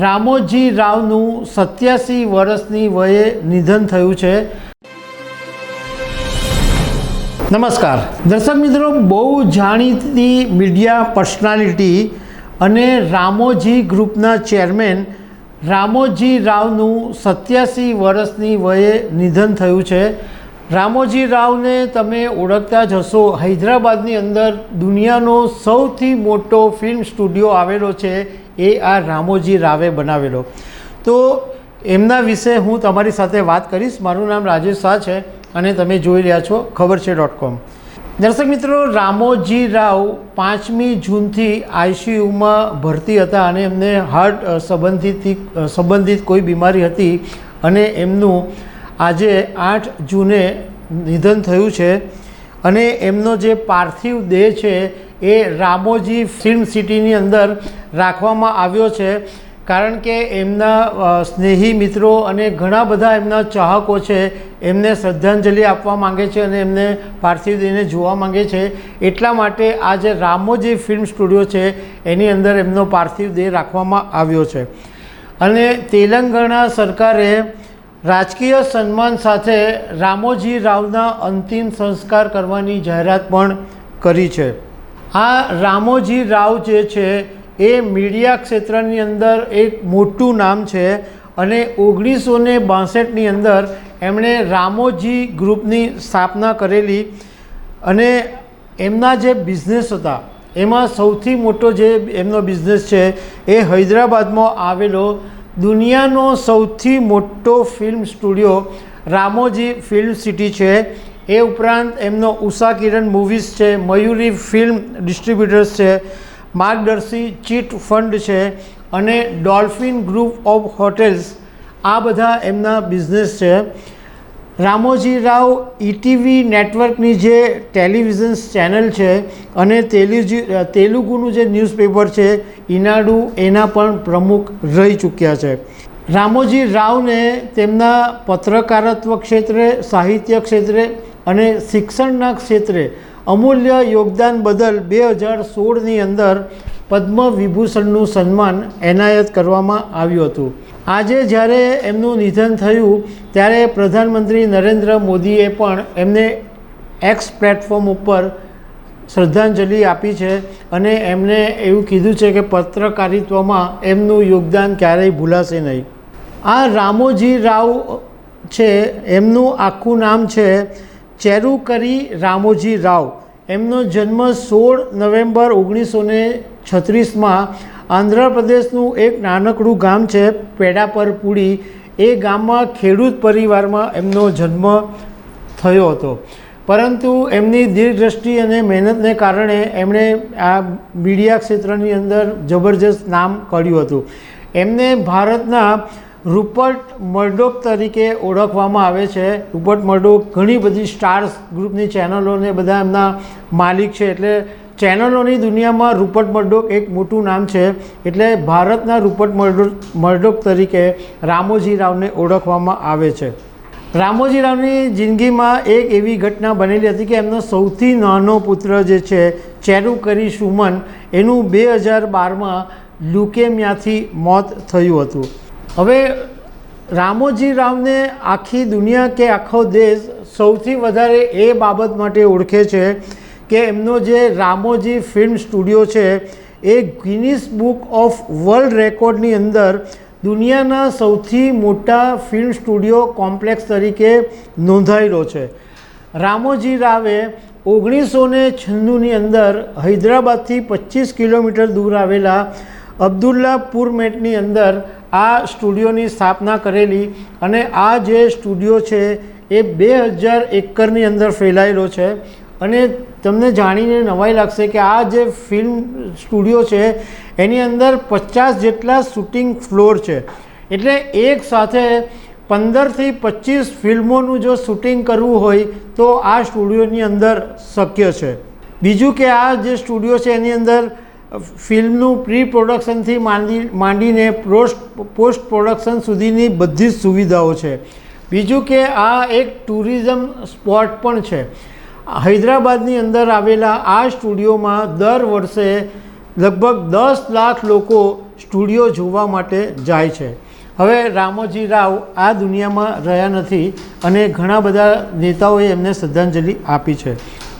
રામોજી રાવનું સત્યાસી વર્ષની વયે નિધન થયું છે. નમસ્કાર. દર્શક મિત્રો, બહુ જાણીતી મીડિયા પર્સનાલિટી અને રામોજી ગ્રુપના ચેરમેન રામોજી રાવનું સત્યાસી વર્ષની વયે નિધન થયું છે. રામોજી રાવને તમે ઓળખતા જ હશો. હૈદરાબાદની અંદર દુનિયાનો સૌથી મોટો ફિલ્મ સ્ટુડિયો આવેલો છે, એ આ રામોજી રાવે બનાવેલો. તો એમના વિશે હું તમારી સાથે વાત કરીશ. મારું નામ રાજેશ શાહ છે અને તમે જોઈ રહ્યા છો ખબર છે ડોટ કોમ. દર્શક મિત્રો રામોજી રાવ પાંચમી જૂનથી આઈસીયુમાં ભરતી હતા અને એમને હાર્ટ સંબંધિત સંબંધિત કોઈ બીમારી હતી અને એમનું આજે આઠ જૂને નિધન થયું છે અને એમનો જે પાર્થિવ દેહ છે એ રામોજી ફિલ્મ સિટીની અંદર રાખવામાં આવ્યો છે. કારણ કે એમના સ્નેહી મિત્રો અને ઘણા બધા એમના ચાહકો છે એમને શ્રદ્ધાંજલિ આપવા માંગે છે અને એમને પાર્થિવ દેહને જોવા માંગે છે. એટલા માટે આ જે રામોજી ફિલ્મ સ્ટુડિયો છે એની અંદર એમનો પાર્થિવ દેહ રાખવામાં આવ્યો છે. અને તેલંગાણા સરકારે રાજકીય સન્માન સાથે રામોજી રાવના અંતિમ સંસ્કાર કરવાની જાહેરાત પણ કરી છે. આ રામોજી રાવ જે છે, એ મીડિયા ક્ષેત્રની અંદર એક મોટું નામ છે અને ઓગણીસો ને બાસઠની અંદર એમણે રામોજી ગ્રુપની સ્થાપના કરેલી અને એમના જે બિઝનેસ હતા, એમાં સૌથી મોટો જે એમનો બિઝનેસ છે, એ હૈદરાબાદમાં આવેલો દુનિયાનો સૌથી મોટો film studio Ramoji film city છે. એ ઉપરાંત એમનો ઉષા કિરણ મૂવીઝ છે, મયુરી ફિલ્મ ડિસ્ટ્રીબ્યુટર્સ છે, માર્ગદર્શી ચીટ ફંડ છે અને ડોલ્ફિન ગ્રુપ ઓફ હોટેલ્સ આ બધા એમના બિઝનેસ છે. રામોજી રાવ ઈટીવી નેટવર્કની જે ટેલિવિઝન ચેનલ છે અને તેલુજી તેલુગુનું જે ન્યૂઝપેપર છે, ઈનાડુ એના પણ પ્રમુખ રહી ચૂક્યા છે. રામોજી રાવને તેમના પત્રકારત્વ ક્ષેત્રે, સાહિત્ય ક્ષેત્રે અને શિક્ષણના ક્ષેત્રે અમૂલ્ય યોગદાન બદલ બે હજાર સોળની અંદર પદ્મ વિભૂષણનું સન્માન એનાયત કરવામાં આવ્યું હતું. આજે જ્યારે એમનું નિધન થયું, ત્યારે પ્રધાનમંત્રી નરેન્દ્ર મોદીએ પણ એમને એક્સ પ્લેટફોર્મ ઉપર શ્રદ્ધાંજલિ આપી છે અને એમને એવું કીધું છે કે પત્રકારિત્વમાં એમનું યોગદાન ક્યારેય ભૂલાશે નહીં. આ રામોજી રાવ છે, એમનું આખું નામ છે ચેરુકરી રામોજી રાવ. એમનો જન્મ સોળ નવેમ્બર ઓગણીસો ને છત્રીસમાં આંધ્રપ્રદેશનું એક નાનકડું ગામ છે પેડાપરપુડી. એ ગામમાં ખેડૂત પરિવારમાં એમનો જન્મ થયો હતો. પરંતુ એમની દીર્ઘદ્રષ્ટિ અને મહેનતને કારણે એમણે આ મીડિયા ક્ષેત્રની અંદર જબરજસ્ત નામ કર્યું હતું. એમને ભારતના રૂપર્ટ મર્ડોક તરીકે ઓળખવામાં આવે છે. રૂપર્ટ મર્ડોક ઘણી બધી સ્ટાર્સ ગ્રુપની ચેનલોને બધા એમના માલિક છે. એટલે ચેનલોની દુનિયામાં રૂપર્ટ મર્ડોક એક મોટું નામ છે. એટલે ભારતના રૂપર્ટ મર્ડોક મર્ડોક તરીકે રામોજી રાવને ઓળખવામાં આવે છે. રામોજી રાવની જિંદગીમાં એક એવી ઘટના બનેલી હતી કે એમનો સૌથી નાનો પુત્ર જે છે, ચેરુકરી સુમન, એનું બે હજાર બારમાં લ્યુકેમિયાથી મોત થયું હતું. હવે રામોજી રાવને આખી દુનિયા કે આખો દેશ સૌથી વધારે એ બાબત માટે ઓળખે છે કે એમનો જે રામોજી ફિલ્મ સ્ટુડિયો છે, એ ગિનિસ બુક ઓફ વર્લ્ડ રેકોર્ડની અંદર દુનિયાના સૌથી મોટા ફિલ્મ સ્ટુડિયો કોમ્પ્લેક્સ તરીકે નોંધાયેલો છે. રામોજી રાવે ઓગણીસો ને છન્નુંની અંદર હૈદરાબાદથી પચીસ કિલોમીટર દૂર આવેલા અબ્દુલ્લાપુર મેટની અંદર આ સ્ટુડિયોની સ્થાપના કરેલી અને આ જે સ્ટુડિયો છે એ બે હજાર એકરની અંદર ફેલાયેલો છે. અને તમને જાણીને નવાઈ લાગશે કે આ જે ફિલ્મ સ્ટુડિયો છે, એની અંદર પચાસ જેટલા શૂટિંગ ફ્લોર છે. એટલે એક સાથે પંદરથી પચીસ ફિલ્મોનું જો શૂટિંગ કરવું હોય તો આ સ્ટુડિયોની અંદર શક્ય છે. બીજું કે આ જે સ્ટુડિયો છે એની અંદર ફિલ્મનું પ્રી પ્રોડક્શનથી માંડી, માંડીને પોસ્ટ પોસ્ટ પ્રોડક્શન સુધીની બધી જ સુવિધાઓ છે. બીજું કે આ એક ટુરિઝમ સ્પોટ પણ છે. હૈદરાબાદની અંદર આવેલા આ સ્ટુડિયોમાં દર વર્ષે લગભગ દસ લાખ લોકો સ્ટુડિયો જોવા માટે જાય છે. હવે રામોજી રાવ આ દુનિયામાં રહ્યા નથી અને ઘણા બધા નેતાઓએ એમને શ્રદ્ધાંજલિ આપી છે.